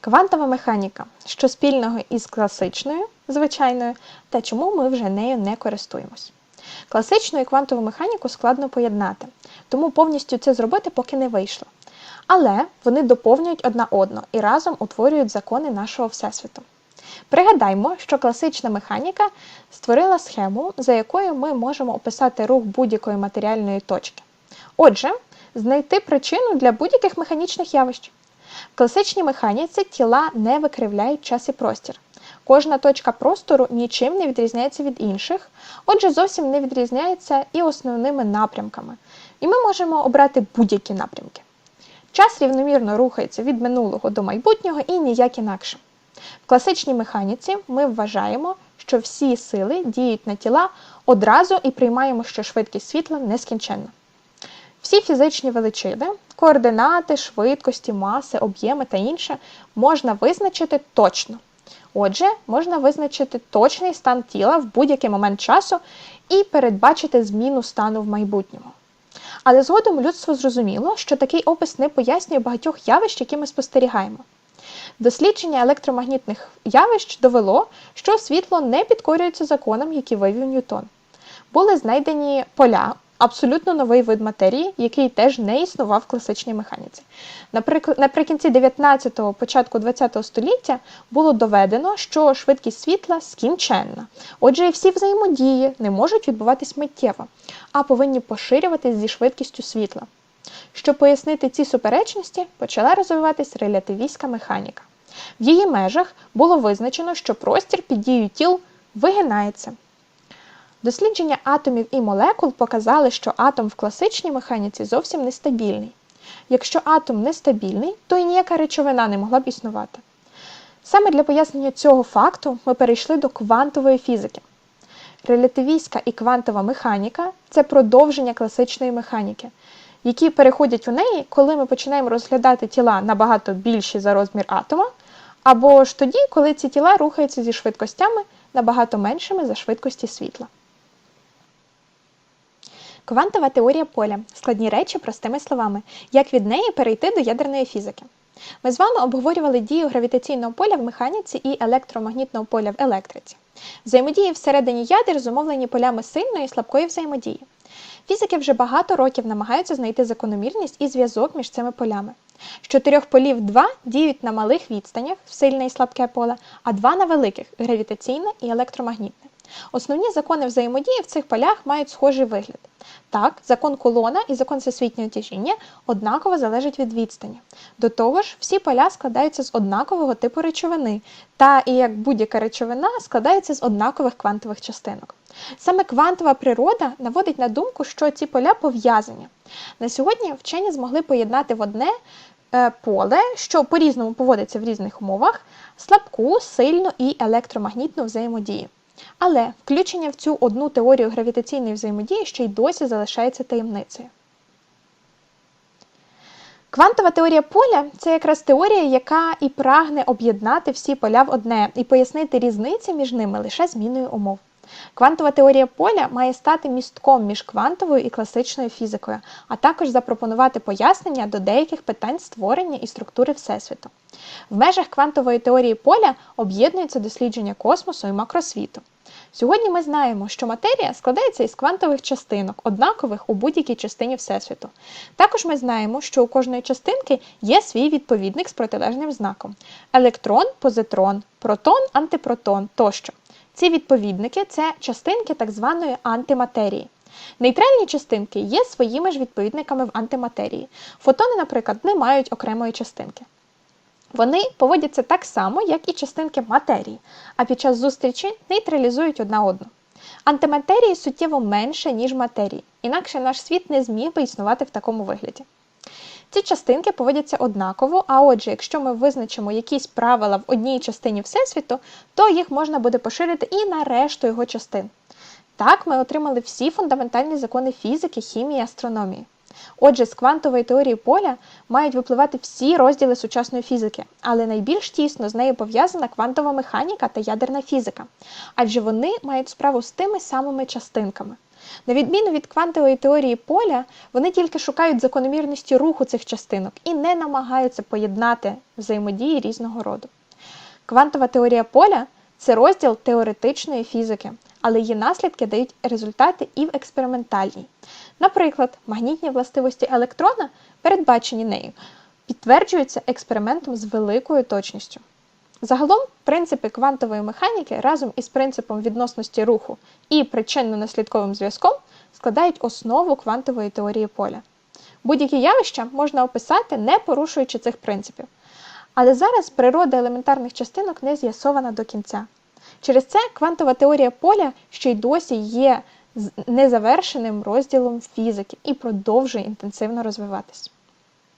Квантова механіка, що спільного із класичною, звичайною, та чому ми вже нею не користуємось. Класичну і квантову механіку складно поєднати, тому повністю це зробити поки не вийшло. Але вони доповнюють одна одну і разом утворюють закони нашого Всесвіту. Пригадаймо, що класична механіка створила схему, за якою ми можемо описати рух будь-якої матеріальної точки. Отже, знайти причину для будь-яких механічних явищ. В класичній механіці тіла не викривляють час і простір. Кожна точка простору нічим не відрізняється від інших, отже, зовсім не відрізняється і основними напрямками. І ми можемо обрати будь-які напрямки. Час рівномірно рухається від минулого до майбутнього і ніяк інакше. В класичній механіці ми вважаємо, що всі сили діють на тіла одразу і приймаємо, що швидкість світла нескінченна. Всі фізичні величини, координати, швидкості, маси, об'єми та інше можна визначити точно. Отже, можна визначити точний стан тіла в будь-який момент часу і передбачити зміну стану в майбутньому. Але згодом людство зрозуміло, що такий опис не пояснює багатьох явищ, які ми спостерігаємо. Дослідження електромагнітних явищ довело, що світло не підкорюється законам, які вивів Ньютон. Були знайдені поля, абсолютно новий вид матерії, який теж не існував в класичній механіці. Наприклад, наприкінці 19-го, початку 20-го століття було доведено, що швидкість світла скінченна. Отже, і всі взаємодії не можуть відбуватись миттєво, а повинні поширюватись зі швидкістю світла. Щоб пояснити ці суперечності, почала розвиватись релятивістська механіка. В її межах було визначено, що простір під дією тіл вигинається. Дослідження атомів і молекул показали, що атом в класичній механіці зовсім нестабільний. Якщо атом нестабільний, то і ніяка речовина не могла б існувати. Саме для пояснення цього факту ми перейшли до квантової фізики. Релятивістська і квантова механіка це продовження класичної механіки, які переходять у неї, коли ми починаємо розглядати тіла набагато більші за розмір атома, або ж тоді, коли ці тіла рухаються зі швидкостями набагато меншими за швидкості світла. Квантова теорія поля складні речі простими словами, як від неї перейти до ядерної фізики. Ми з вами обговорювали дію гравітаційного поля в механіці і електромагнітного поля в електриці. Взаємодії всередині ядер зумовлені полями сильної і слабкої взаємодії. Фізики вже багато років намагаються знайти закономірність і зв'язок між цими полями. З чотирьох полів два діють на малих відстанях сильне і слабке поле, а два на великих гравітаційне і електромагнітне. Основні закони взаємодії в цих полях мають схожий вигляд. Так, закон колона і закон всесвітнього тяжіння однаково залежать від відстані. До того ж, всі поля складаються з однакового типу речовини, та і як будь-яка речовина складається з однакових квантових частинок. Саме квантова природа наводить на думку, що ці поля пов'язані. На сьогодні вчені змогли поєднати в одне е, поле, що по-різному поводиться в різних умовах, слабку, сильну і електромагнітну взаємодію. Але включення в цю одну теорію гравітаційної взаємодії ще й досі залишається таємницею. Квантова теорія поля це якраз теорія, яка і прагне об'єднати всі поля в одне і пояснити різниці між ними лише зміною умов. Квантова теорія поля має стати містком між квантовою і класичною фізикою, а також запропонувати пояснення до деяких питань створення і структури Всесвіту. В межах квантової теорії поля об'єднується дослідження космосу і макросвіту. Сьогодні ми знаємо, що матерія складається із квантових частинок, однакових у будь-якій частині Всесвіту. Також ми знаємо, що у кожної частинки є свій відповідник з протилежним знаком: електрон, позитрон, протон, антипротон тощо. Ці відповідники це частинки так званої антиматерії. Нейтральні частинки є своїми ж відповідниками в антиматерії. Фотони, наприклад, не мають окремої частинки. Вони поводяться так само, як і частинки матерії, а під час зустрічі нейтралізують одна одну. Антиматерії суттєво менше, ніж матерії, інакше наш світ не зміг би існувати в такому вигляді. Ці частинки поводяться однаково, а отже, якщо ми визначимо якісь правила в одній частині Всесвіту, то їх можна буде поширити і на решту його частин. Так, ми отримали всі фундаментальні закони фізики, хімії, астрономії. Отже, з квантової теорії поля мають випливати всі розділи сучасної фізики, але найбільш тісно з нею пов'язана квантова механіка та ядерна фізика, адже вони мають справу з тими самими частинками. На відміну від квантової теорії поля, вони тільки шукають закономірності руху цих частинок і не намагаються поєднати взаємодії різного роду. Квантова теорія поля це розділ теоретичної фізики, але її наслідки дають результати і в експериментальній. Наприклад, магнітні властивості електрона, передбачені нею, підтверджуються експериментом з великою точністю. Загалом, принципи квантової механіки разом із принципом відносності руху і причинно-наслідковим зв'язком складають основу квантової теорії поля. Будь-які явища можна описати, не порушуючи цих принципів. Але зараз природа елементарних частинок не з'ясована до кінця. Через це квантова теорія поля ще й досі є незавершеним розділом фізики і продовжує інтенсивно розвиватись.